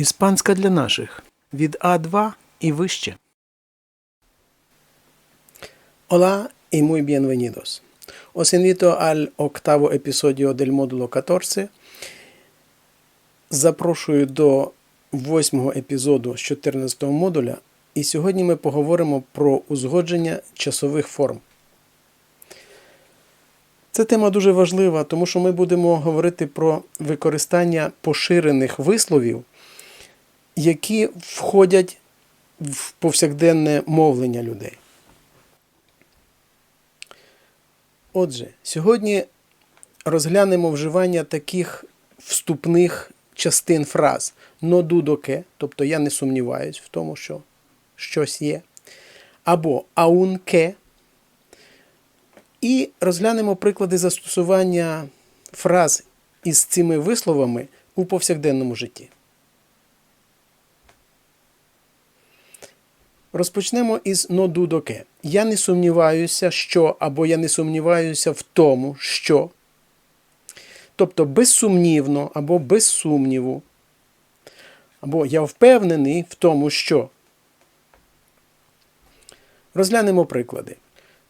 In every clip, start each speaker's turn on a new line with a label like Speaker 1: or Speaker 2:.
Speaker 1: Іспанська для наших від А2 і вище.
Speaker 2: Hola y muy bienvenidos. Os invito al octavo episodio del módulo 14. Запрошую до восьмого епізоду з 14 модуля, і сьогодні ми поговоримо про узгодження часових форм. Ця тема дуже важлива, тому що ми будемо говорити про використання поширених висловів, які входять в повсякденне мовлення людей. Отже, сьогодні розглянемо вживання таких вступних частин фраз «но дудоке», тобто я не сумніваюсь в тому, що щось є, або аунке. І розглянемо приклади застосування фраз із цими висловами у повсякденному житті. Розпочнемо із «но дудоке». Я не сумніваюся, що або я не сумніваюся в тому, що. Тобто безсумнівно або без сумніву. Або я впевнений в тому, що. Розглянемо приклади.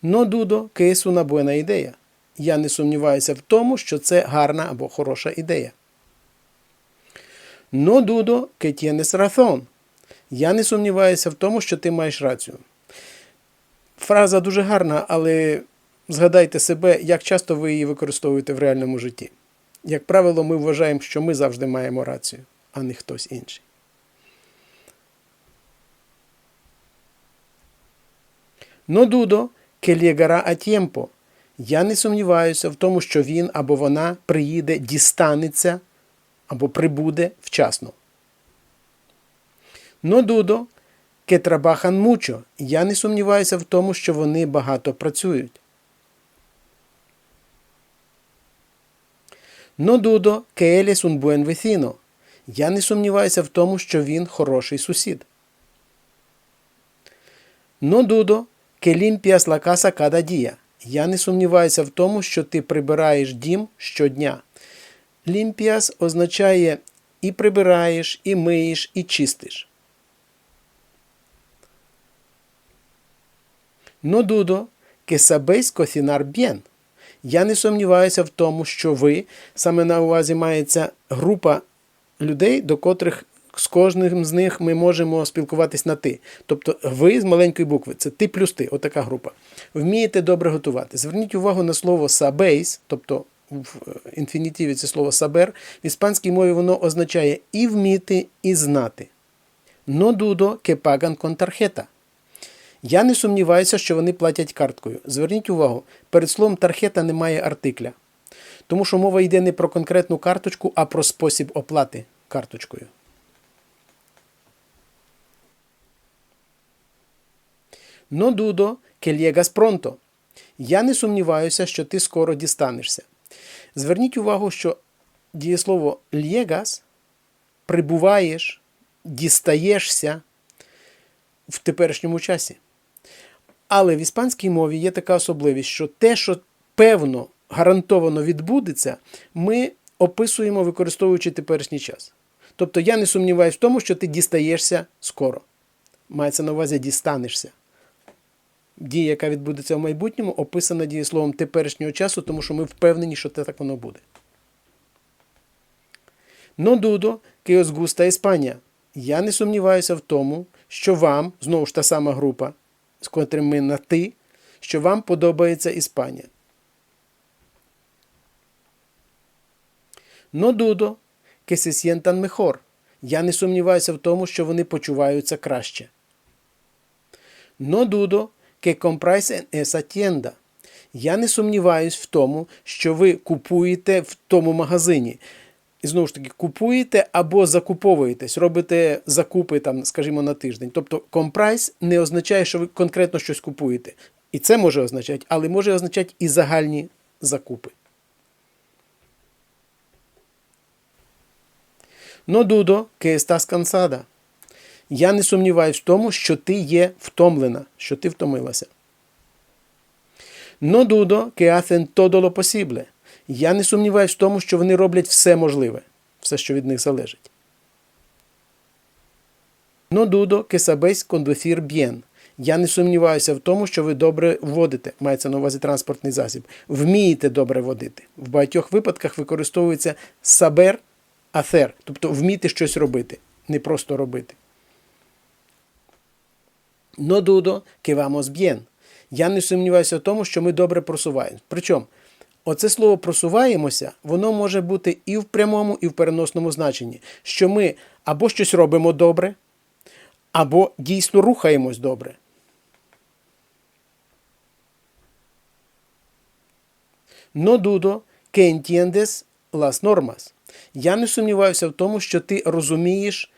Speaker 2: «Но дудо que es una buena. Я не сумніваюся в тому, що це гарна або хороша ідея. «Но дудо tienes razón». Я не сумніваюся в тому, що ти маєш рацію. Фраза дуже гарна, але згадайте себе, як часто ви її використовуєте в реальному житті. Як правило, ми вважаємо, що ми завжди маємо рацію, а не хтось інший. Но дудо que llegará a tiempo. Я не сумніваюся в тому, що він або вона приїде, дістанеться або прибуде вчасно. Но дудо que trabajan mucho. Я не сумніваюся в тому, що вони багато працюють. Но дудо que él es un buen vecino. Я не сумніваюся в тому, що він хороший сусід. Но дудо que limpias la casa cada día. Я не сумніваюся в тому, що ти прибираєш дім щодня. Limpias означає і прибираєш, і миєш, і чистиш. No dudo que sabéis cocinar bien. Я не сумніваюся в тому, що ви, саме на увазі мається група людей, до котрих з кожним з них ми можемо спілкуватись на ти. Тобто ви з маленької букви, це ти плюс ти, отака група. Вмієте добре готувати. Зверніть увагу на слово сабейс, тобто в інфінітиві це слово сабер. В іспанській мові воно означає і вміти, і знати. No dudo que pagan con tarjeta. Я не сумніваюся, що вони платять карткою. Зверніть увагу, перед словом тархета немає артикля. Тому що мова йде не про конкретну карточку, а про спосіб оплати карточкою. Но дудо que llegas pronto. Я не сумніваюся, що ти скоро дістанешся. Зверніть увагу, що дієслово llegas прибуваєш, дістаєшся в теперішньому часі. Але в іспанській мові є така особливість, що те, що певно, гарантовано відбудеться, ми описуємо, використовуючи теперішній час. Тобто я не сумніваюся в тому, що ти дістаєшся скоро. Мається на увазі дістанешся. Дія, яка відбудеться в майбутньому, описана дієсловом теперішнього часу, тому що ми впевнені, що це так воно буде. Но дудо gusta España. Я не сумніваюся в тому, що вам, знову ж та сама група, з котрим ми на ти, що вам подобається Іспанія. Но дудо que se sientan mejor. Я не сумніваюся в тому, що вони почуваються краще. Но дудо que compráis en esa tienda. Я не сумніваюсь в тому, що ви купуєте в тому магазині. І знову ж таки, купуєте або закуповуєтесь, робите закупи, там, скажімо, на тиждень. Тобто компрайс не означає, що ви конкретно щось купуєте. І це може означати, але може означати і загальні закупи. Но дудо que estás. Я не сумніваюсь в тому, що ти є втомлена, що ти втомилася. No dudo que hacen todo lo. Я не сумніваюсь в тому, що вони роблять все можливе, все, що від них залежить. No dudo que sabéis conducir. Я не сумніваюся в тому, що ви добре водите, мається на увазі транспортний засіб. Вмієте добре водити. В багатьох випадках використовується сабер афер, тобто вміти щось робити, не просто робити. No dudo que vamos. Я не сумніваюся в тому, що ми добре просуваємося. Причому, оце слово просуваємося, воно може бути і в прямому, і в переносному значенні, що ми або щось робимо добре, або дійсно рухаємось добре. No dudo que entiendes las normas. Я не сумніваюся в тому, що ти розумієш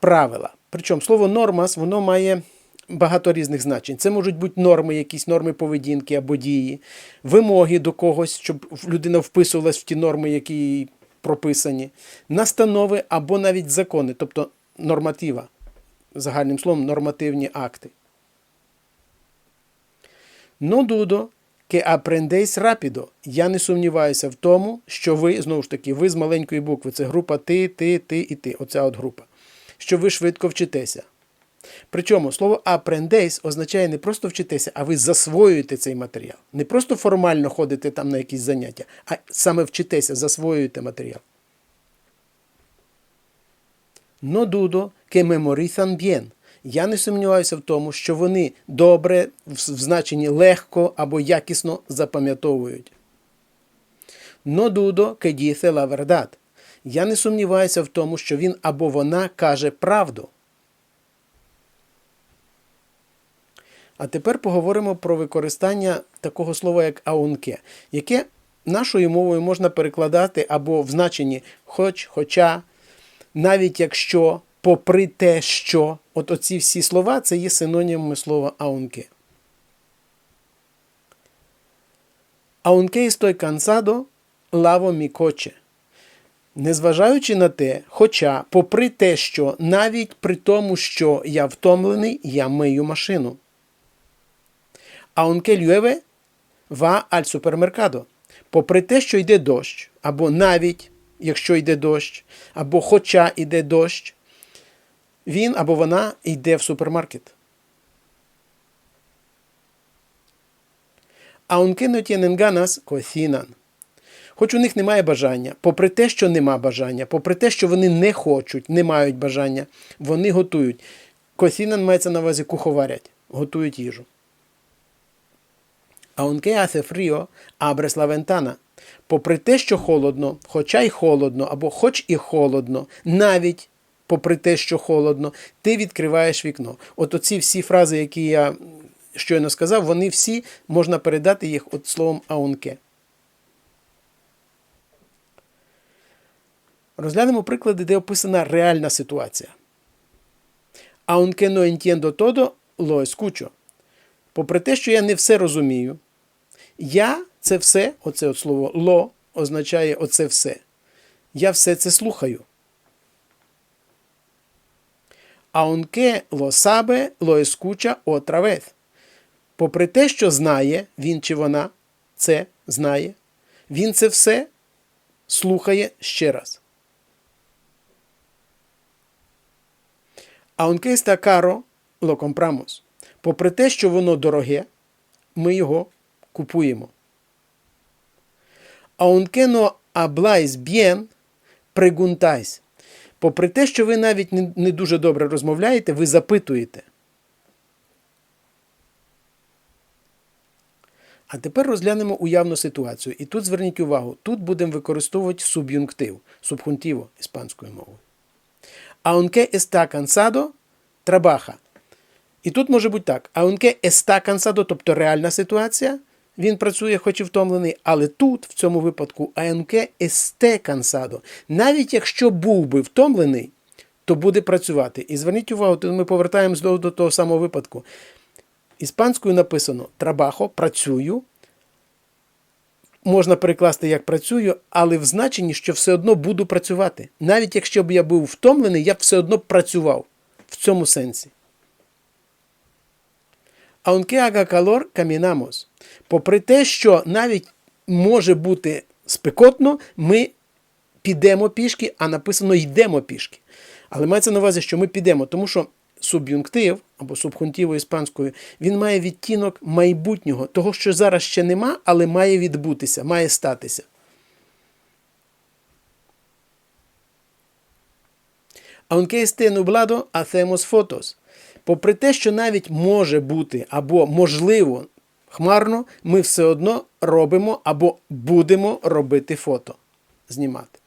Speaker 2: правила. Причому слово нормас воно має багато різних значень. Це можуть бути норми, якісь норми поведінки або дії, вимоги до когось, щоб людина вписувалась в ті норми, які прописані, настанови або навіть закони, тобто норматива, загальним словом, нормативні акти. No dudo que aprendéis rápido. Я не сумніваюся в тому, що ви, знову ж таки, ви з маленької букви, це група ти, ти, ти і ти, оця от група, що ви швидко вчитеся. Причому слово aprendeis означає не просто вчитися, а ви засвоюєте цей матеріал. Не просто формально ходите там на якісь заняття, а саме вчитеся, засвоюєте матеріал. No dudo que memorizan bien. Я не сумніваюся в тому, що вони добре, в значенні легко або якісно запам'ятовують. No dudo que dice la verdad. Я не сумніваюся в тому, що він або вона каже правду. А тепер поговоримо про використання такого слова, як аунке, яке нашою мовою можна перекладати або в значенні хоч, хоча, навіть якщо, попри те, що. От оці всі слова це є синонімами слова аунке. Estoy cansado, lavo mi coche. Незважаючи на те, хоча, попри те, що навіть при тому, що я втомлений, я мию машину. Aunque llueve, va al supermercado. Попри те, що йде дощ, або навіть якщо йде дощ, або хоча йде дощ, він або вона йде в супермаркет. No tienen ganas, cocinan. Хоч у них немає бажання, попри те, що нема бажання, попри те, що вони не хочуть, не мають бажання, вони готують. Косінан мається на увазі куховарять, готують їжу. Aunque hace frío, abres la ventana. Попри те, що холодно, хоча й холодно, або хоч і холодно, навіть попри те, що холодно, ти відкриваєш вікно. От оці всі фрази, які я щойно сказав, вони всі можна передати їх от словом аунке. Розглянемо приклади, де описана реальна ситуація. Aunque no entiendo todo, lo. Попри те, що я не все розумію, я це все, оце от слово ло означає оце все. Я все це слухаю. Lo sabe, lo escucha otra vez. Попри те, що знає, він чи вона це знає, він це все слухає ще раз. Está caro, lo compramos. Попри те, що воно дороге, ми його купуємо. Aunque no habláis bien. Попри те, що ви навіть не, дуже добре розмовляєте, ви запитуєте. А тепер розглянемо уявну ситуацію. І тут зверніть увагу, тут будемо використовувати суб'юнктив, субхунтиво іспанською мовою. Aunque está cansado, trabaja. І тут може бути так. Aunque está cansado, тобто реальна ситуація, він працює, хоч і втомлений, але тут, в цьому випадку, aunque esté cansado, навіть якщо був би втомлений, то буде працювати. І зверніть увагу, тут ми повертаємось до, до того самого випадку. Іспанською написано трабахо, працюю. Можна перекласти як працюю, але в значенні, що все одно буду працювати. Навіть якщо б я був втомлений, я б все одно працював в цьому сенсі. Aunque haga calor, caminamos. Попри те, що навіть може бути спекотно, ми підемо пішки, а написано йдемо пішки. Але мається на увазі, що ми підемо, тому що суб'юнктив або субхунтіво іспанською, він має відтінок майбутнього, того, що зараз ще нема, але має відбутися, має статися. Aunque esté nublado, hacemos fotos. Попри те, що навіть може бути або можливо хмарно, ми все одно робимо або будемо робити фото, знімати.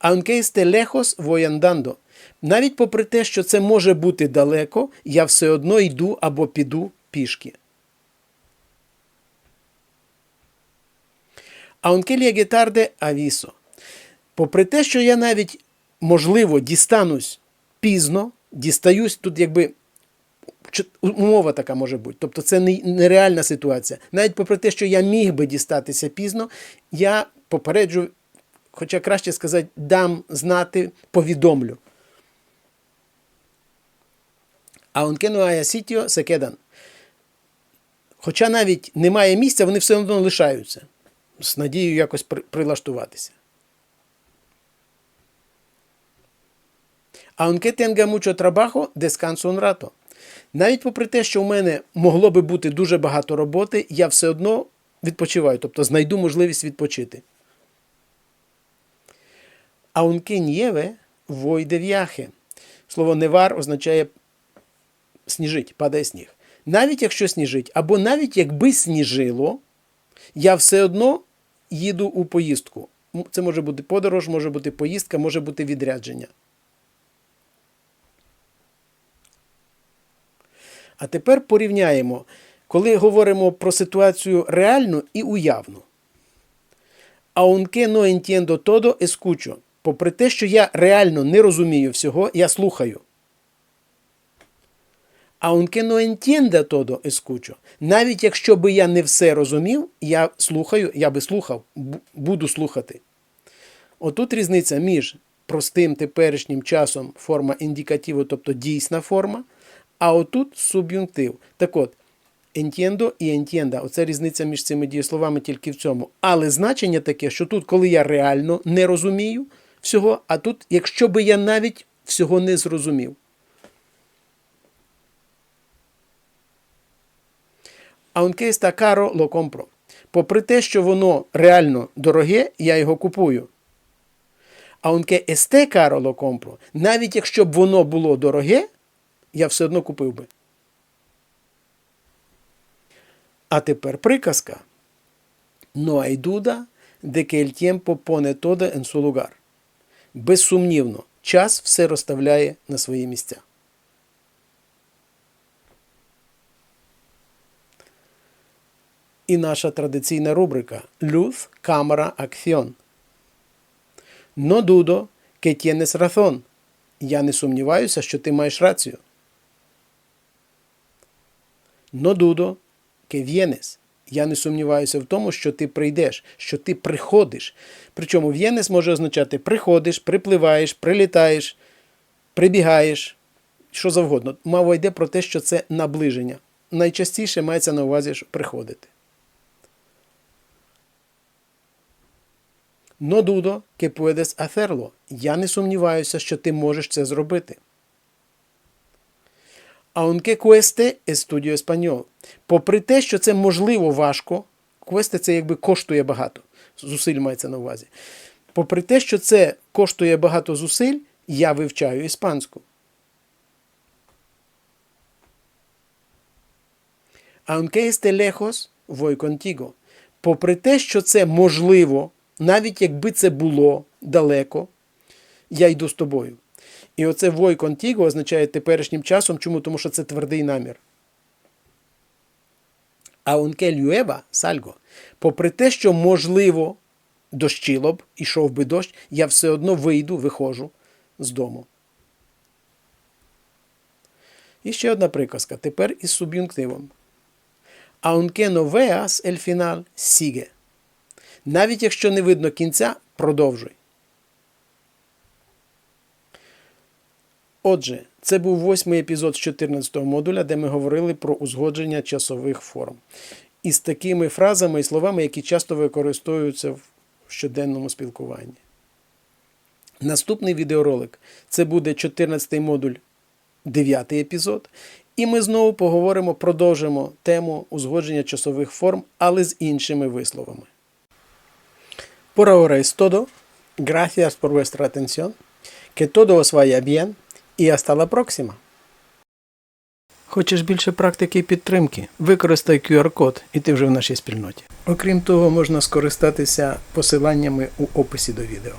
Speaker 2: Aunque esté lejos, voy. Навіть попри те, що це може бути далеко, я все одно йду або піду пішки. Aunque tarde, aviso. Попри те, що я навіть, можливо, дістанусь пізно, дістаюсь тут, якби умова така може бути. Тобто це нереальна ситуація. Навіть попри те, що я міг би дістатися пізно, я попереджу, хоча краще сказати, дам знати, повідомлю. Haya sitio, se quedan. Хоча навіть немає місця, вони все одно лишаються. З надією якось при- прилаштуватися. Aunque tenga mucho trabajo, descanso rato. Навіть попри те, що в мене могло би бути дуже багато роботи, я все одно відпочиваю, тобто знайду можливість відпочити. Nieve, voy de. Слово невар означає сніжить, падає сніг. Навіть якщо сніжить, або навіть якби сніжило, я все одно їду у поїздку. Це може бути подорож, може бути поїздка, може бути відрядження. А тепер порівняємо, коли говоримо про ситуацію реальну і уявну. Aunque no entiendo todo, escucho. Попри те, що я реально не розумію всього, я слухаю. Aunque no entienda todo, escucho. Навіть якщо би я не все розумів, я слухаю, я би слухав, буду слухати. Отут різниця між простим теперішнім часом форма індикативу, тобто дійсна форма, а отут суб'юнктив. Так от, entiendo і entienda. Оце різниця між цими дієсловами тільки в цьому. Але значення таке, що тут, коли я реально не розумію всього, а тут, якщо би я навіть всього не зрозумів. Aunque está caro, lo compro. Попри те, що воно реально дороге, я його купую. Aunque esté caro, lo compro. Навіть якщо б воно було дороге, я все одно купив би. А тепер приказка. No hay duda de que el tiempo. Безсумнівно, час все розставляє на свої місця. І наша традиційна рубрика Luz, cámara, acción. No dudo que tienes. Я не сумніваюся, що ти маєш рацію. No dudo que vienes. Я не сумніваюся в тому, що ти прийдеш, що ти приходиш. Причому vienes може означати приходиш, припливаєш, прилітаєш, прибігаєш, що завгодно. Мова йде про те, що це наближення. Найчастіше мається на увазі що приходити. No dudo que puedes hacerlo. Я не сумніваюся, що ти можеш це зробити. Aunque cueste, estudio español. Попри те, що це можливо важко, cueste – це якби коштує багато. Зусиль мається на увазі. Попри те, що це коштує багато зусиль, я вивчаю іспанську. Aunque esté lejos, voy contigo. Попри те, що це можливо, навіть якби це було далеко, я йду з тобою. І оце voy contigo означає теперішнім часом. Чому? Тому що це твердий намір. Aunque llueva, salgo. Попри те, що можливо дощило б, ішов би дощ, я все одно вийду, виходжу з дому. І ще одна приказка. Тепер із суб'юнктивом. No veas el final, sigue. Навіть якщо не видно кінця, продовжуй. Отже, це був восьмий епізод з 14 модуля, де ми говорили про узгодження часових форм. Із такими фразами і словами, які часто використовуються в щоденному спілкуванні. Наступний відеоролик це буде 14-й модуль, 9 епізод. І ми знову поговоримо, продовжимо тему узгодження часових форм, але з іншими висловами. Por ahora es todo. Gracias por vuestra atención. Que todo os vaya bien y hasta la próxima.
Speaker 1: Хочеш більше практики і підтримки? Використай QR-код, і ти вже в нашій спільноті.
Speaker 2: Окрім того, можна скористатися посиланнями у описі до відео.